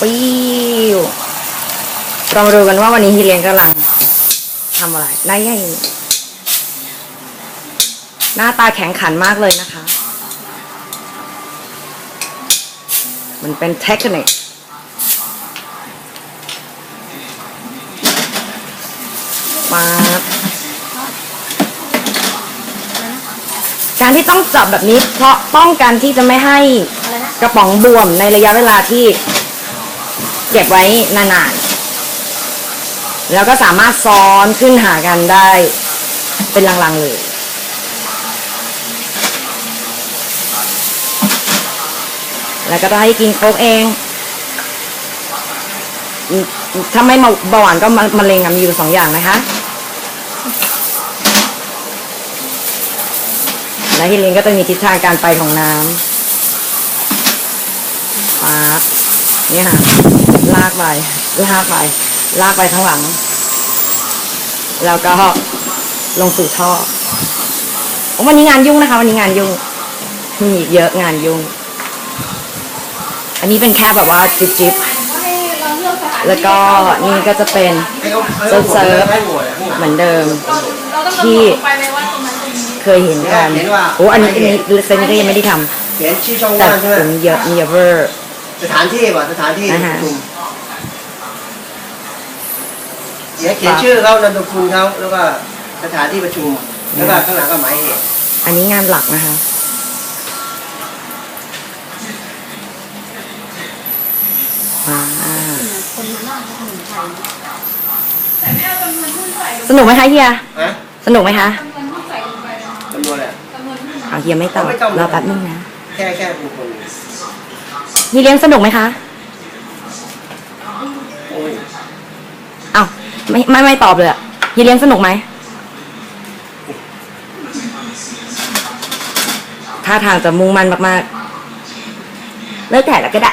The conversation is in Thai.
ปิ้วเรามาดูกันว่าวันนี้ฮีเลียนกำลังทำอะไรนายใหญ่หน้าตาแข็งขันมากเลยนะคะ มันเป็นเทคนิคมาการที่ต้องจับแบบนี้เพราะป้องกันที่จะไม่ให้กระป๋องบวมในระยะเวลาที่ เก็บไว้นานๆ แล้วก็สามารถซ้อนขึ้นหากันได้เป็นลังๆเลยแล้วก็ได้ให้กินโค้กเอง ถ้าไม่มาเบาหวานก็มะเร็งมีอยู่สองอย่างนะคะ และฮิเลนก็จะมีทิศทางการไปของน้ำปั๊บเนี่ยค่ะ ลากไปลากไปลากไปข้างหลัง แล้วก็ลงสู่ท่อโอ้วันนี้งานยุ่งนะคะ วันนี้งานยุ่งมีอีกเยอะงานยุ่ง อันนี้เป็นแค่แบบว่าจิบจิบๆแล้วก็นี่ก็จะเป็นเซิร์ฟเซิร์ฟเหมือนเดิมเราต้องที่กำหนดไปไหมว่าตรงนั้นตรงนี้เคยเห็นกันโอ้อันนี้อันนี้เซนนี้ก็ยังไม่ได้ทเขียนชื่อช่องำแต่ว่างใช่ไหมผมเยอะมีเยอะเวอร์สถานที่ว่ะสถานที่อ่าฮะประชุม เขียนเขียนชื่อเขานามสกุลเขาแล้วก็สถานที่ประชุม แล้วก็ข้างหลังก็หมายเหตุอันนี้งานหลักนะคะอ่าแต่ไม่เอาจำนวนหุ้นใส่ลงสนุกไหมคะเฮีย ฮะสนุกไหมคะจำนวนหุ้นใส่ลงไปนะจำนวนอะไรจำนวนหุ้นเอาเฮียไม่ตอบรอแป๊บนึงนะ แค่แค่บุคคลเฮียเลี้ยงสนุกไหมคะ โอ้ย อ้าว ไม่ไม่ไม่ตอบเลยอะเฮียเลี้ยงสนุกไหมท่าทางจะมุ่งมั่นมากๆเลิกแต่แล้วก็ได้